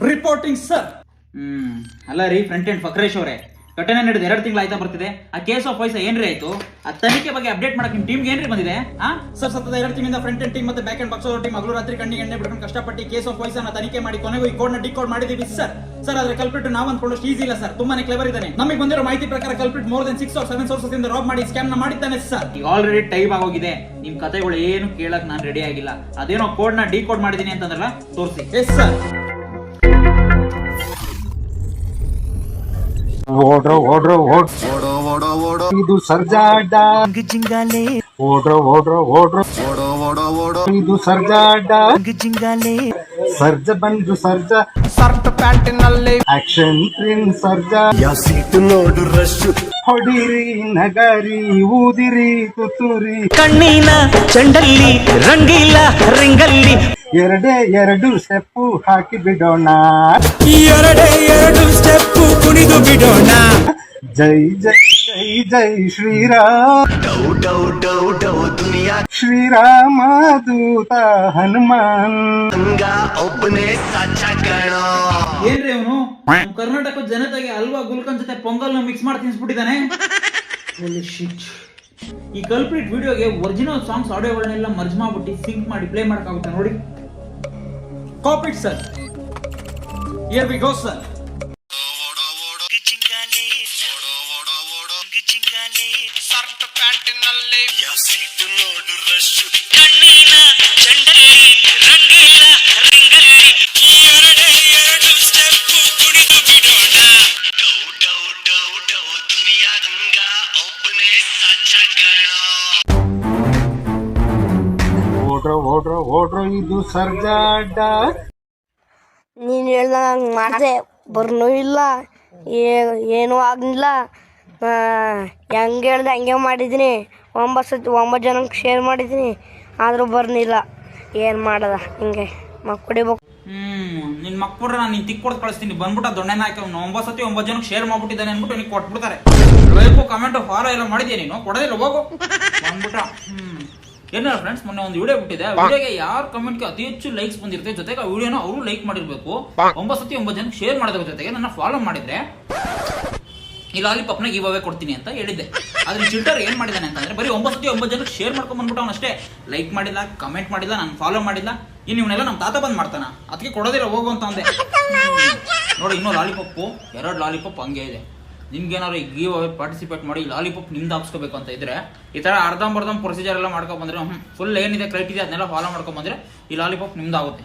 Reporting sir ಹ್ಮ್. ಅಲ್ಲ ರೀ front end ಫಕ್ರೇಶ್ ಅವರೇ. ಘಟನೆ ನಡೆದು ಎರಡು ತಿಂಗಳು ಆಯ್ತಾ ಬರ್ತಿದೆ. ಆ ಕೇಸ್ ಆಫ್ ವಾಯ್ಸ್ ಏನ್ರಿ ಆಯ್ತು? ಆ ತನಿಖೆ ಬಗ್ಗೆ ಅಪ್ಡೇಟ್ ಮಾಡಕ್ ನಿಮ್ ಟೀಮ್ಗೆ ಏನ್ರಿ ಬಂದಿದೆ? ಆ? ಸರ್ ಸತತ ಎರಡು ತಿಂಗಳಿಂದ ಫ್ರಂಟ್ ಎಂಡ್ ಟೀಮ್ ಮತ್ತೆ ಬ್ಯಾಕ್ ಅಂಡ್ ಬಾಕ್ಸ್ ಟೀಮ್ ಹಗಲು ರಾತ್ರಿ ಕಣ್ಣಿಗೆ ಎಣ್ಣೆ ಬಿಡ್ಕೊಂಡು ಕಷ್ಟಪಟ್ಟು ಕೇಸ್ ಆಫ್ ವಾಯ್ಸ್ ಅನ್ನ ತನಿಖೆ ಮಾಡಿ ಕೊನೆಗೂ ಈ ಕೋಡ್ನ ಡಿಕೋಡ್ ಮಾಡಿದೀವಿ ಸರ್ ಸರ್ ಅದ್ರ ಕಲ್ಪಿಟ್ ನಾವು ಅಂದ್ಕೊಳ್ಳೋಷ್ಟು ಈಸಿ ಇಲ್ಲ ಸರ್ ತುಂಬಾನೇ ಕ್ಲೆವರ್ ಇದ್ದಾನೆ. ನಮಗೆ ಬಂದಿರೋ ಮಾಹಿತಿ ಪ್ರಕಾರ culprit more than six or seven sources ಇಂದ ರಾಬ್ ಮಾಡಿ ಸ್ಕ್ಯಾಮ್ನ ಮಾಡಿದ್ದಾನೆ ಸರ್ ಈಗ ಆಲ್ರೆಡಿ ಟೈಪ್ ಆಗೋಗಿದೆ. ನಿಮ್ ಕಥೆಗಳು ಏನು ಕೇಳಕ್ ನಾನು ರೆಡಿ ಆಗಿಲ್ಲ. ಅದೇನೋ ಕೋಡ್ನ ಡಿಕೋಡ್ ಮಾಡಿದೀನಿ ಅಂತಂದ್ರಲ್ಲ ತೋರಿಸಿ. ಎಸ್ ಸರ್ ಓಡ್ರೋ ಓಡ್ರೋ ಓಡ್. ಓಡೋ ಓಡೋ ಓಡೋ. ಇದು ಸರ್ಜಾಡ ಓಡ್ರೋ ಓಡ್ರೋ ಓಡ್ರೋ ಓಡೋ ಓಡೋ. ಓಡೋ ಇದು ಸರ್ಜಾಡ ಸರ್ಜ ಬಂದು ಸರ್ಜ. ಸರ್ಟ್ ಪ್ಯಾಂಟಿನಲ್ಲಿ. ಆಕ್ಷನ್ ಪ್ರಿನ್ ಸರ್ಜ. ಯಾ ಸೀಟ್ ನೋಡು ರಶ್. ಹೊಡಿರಿ ನಗರಿ ಊದಿರಿ ತುತ್ತೂರಿ. ಕಣ್ಣಿನ ಚಂಡಲ್ಲಿ ರಂಗಿಲ್ಲ ರಿಂಗಲ್ಲಿ. ಎರಡೇ ಎರಡು ಸ್ಟೆಪ್ಪು ಹಾಕಿ ಬಿಡೋಣ. ಎರಡೇ ಎರಡು ಸ್ಟೆಪ್ ಕುಣಿದು ಬಿಡೋಣ. ಜೈ ಜೈ ಜೈ ಜೈ ಶ್ರೀರಾಮ್. ಡೌ ಡೌ ಡೌ ಡೌ ದುನಿಯಾ ಶ್ರೀರಾಮ ದೂತ ಹನುಮಾನ್. ಒಬ್ಬನೇ ಸಾಚ ಕಣೋ ಏನ್ರಿ ಅವನು? ಕರ್ನಾಟಕ ಜನತೆಗೆ ಅಲ್ವಾ ಗುಲ್ಕನ್ ಜೊತೆ ಪೊಂಗಲ್ ಮಿಕ್ಸ್ ಮಾಡಿ ತಿನ್ಸ್ಬಿಟ್ಟಿದ್ದಾನೆ. ಈ ಕಲ್ಪ್ರಿಟ್ ವಿಡಿಯೋಗೆ ಒರಿಜಿನಲ್ ಸಾಂಗ್ಸ್, ಆಡಿಯೋಗಳನ್ನೆಲ್ಲ ಮರ್ಜ್ ಮಾಡ್ಬಿಟ್ಟು ಸಿಂಕ್ ಮಾಡಿ ಪ್ಲೇ ಮಾಡೋಕ್ಕಾಗುತ್ತೆ ನೋಡಿ. Culprit sir here we go sir shirt ಪ್ಯಾಂಟಿನಲ್ಲಿ seat ನೋಡು ರಶ್ ಓಡ್ರೋ ಓಡ್ರೋ ಇದು ಸರ್ಜಾಡ ನೀನು ಹೇಳ್ದಂಗೆ ಮಾಡಿದೆ ಬರ್ನೂ ಇಲ್ಲ ಏನು ಆಗಲಿಲ್ಲ. ಹೆಂಗೆ ಹೇಳ್ದೆ ಹಂಗೆ ಮಾಡಿದ್ದೀನಿ. ಒಂಬತ್ತು ಸತಿ, ಒಂಬತ್ತು ಜನಕ್ಕೆ ಶೇರ್ ಮಾಡಿದ್ದೀನಿ, ಆದರೂ ಬರ್ನಿಲ್ಲ. ಏನು ಮಾಡದ, ಹಿಂಗೆ ಮಕ್ಕ ಕುಡಿಬೇಕು. ಹ್ಮ್ ನಿನ್ ಮಕ್ಕಳ ನಾನು ನೀನ್ ತಿಕ್ ಕೊಡ್ದು ಕಳಿಸ್ತೀನಿ. ಬಂದ್ಬಿಟ್ಟು ದೊಣ್ಣೆ ಹಾಕಿ ಅವ್ನು ಒಂಬತ್ತು ಸತಿ ಒಂಬತ್ತು ಜನಕ್ಕೆ ಶೇರ್ ಮಾಡ್ಬಿಟ್ಟಿದ್ದಾನೆ ಅನ್ಬಿಟ್ಟು ನಿನ್ ಕೊಟ್ಬಿಡ್ತಾರೆ. ಲೈಕು ಕಮೆಂಟ್ ಫಾಲೋ ಎಲ್ಲ ಮಾಡಿದ್ಯಾ ನೀನು? ಕೊಡೋದಿಲ್ಲ ಹೋಗು. ಬಂದ್ಬಿಟ್ಟ ಹ್ಮ್. ಏನಿಲ್ಲ ಫ್ರೆಂಡ್ಸ್ ಮೊನ್ನೆ ಒಂದು ವಿಡಿಯೋ ಬಿಟ್ಟಿದೆ. ವಿಡಿಯೋಗೆ ಯಾರ ಕಮೆಂಟ್ಗೆ ಅತಿ ಹೆಚ್ಚು ಲೈಕ್ಸ್ ಬಂದಿರುತ್ತೆ ಜೊತೆಗೆ ಆ ವಿಡಿಯೋನ ಅವರು ಲೈಕ್ ಮಾಡಿರ್ಬೇಕು. ಒಂಬತ್ತು ಸತಿ ಒಂಬತ್ತು ಜನಕ್ಕೆ ಶೇರ್ ಮಾಡೋದ್ರ ಜೊತೆಗೆ ನನ್ನ ಫಾಲೋ ಮಾಡಿದ್ರೆ ಈ ಲಾಲಿಪಾಪ್ನ ಗಿವ್ ಕೊಡ್ತೀನಿ ಅಂತ ಹೇಳಿದ್ದೆ. ಆದ್ರೆ ಚಿಲ್ಟರ್ ಏನ್ ಮಾಡಿದ್ದಾನೆ ಅಂತಂದ್ರೆ ಬರೀ ಒಂಬತ್ತು ಒಂಬತ್ತು ಜನಕ್ಕೆ ಶೇರ್ ಮಾಡ್ಕೊಂಡ್ ಬಂದ್ಬಿಟ್ಟು ಅವ್ನು ಅಷ್ಟೇ. ಲೈಕ್ ಮಾಡಿಲ್ಲ ಕಮೆಂಟ್ ಮಾಡಿಲ್ಲ, ನಾನು ಫಾಲೋ ಮಾಡಿಲ್ಲ. ಇನ್ನು ಇವನ್ನೆಲ್ಲ ನಮ್ಮ ತಾತ ಬಂದ್ ಮಾಡ್ತಾನ. ಅದಕ್ಕೆ ಕೊಡೋದಿಲ್ಲ, ಹೋಗು ಅಂತ ಅಂದೆ. ನೋಡಿ, ಇನ್ನೂ ಲಾಲಿಪಾಪು ಎರಡು ಲಾಲಿಪಾಪ್ ಹಂಗೆ ಇದೆ. ನಿಮ್ಗೇನಾದ್ರು ಈ ಗಿವ್ ಅವೇ ಪಾರ್ಟಿಸಿಪೇಟ್ ಮಾಡಿ ಲಾಲಿಪಾಪ್ ನಿಮ್ದು ಹಾಕ್ಸ್ಕೋಬೇಕು ಅಂತ ಇದ್ರೆ, ಈ ತರ ಅರ್ಧಂಬರ್ಧಂ ಪ್ರೊಸೀಜರ್ ಎಲ್ಲ ಮಾಡ್ಕೊಂಡ್ ಬಂದ್ರೆ ಫುಲ್ ಏನಿದೆ ಕ್ರೈಟೀರಿಯಾ ಅದನ್ನೆಲ್ಲ ಫಾಲೋ ಮಾಡ್ಕೊಂಡ್ ಬಂದ್ರೆ ಈ ಲಾಲಿಪಾಪ್ ನಿಮ್ದಾಗುತ್ತೆ.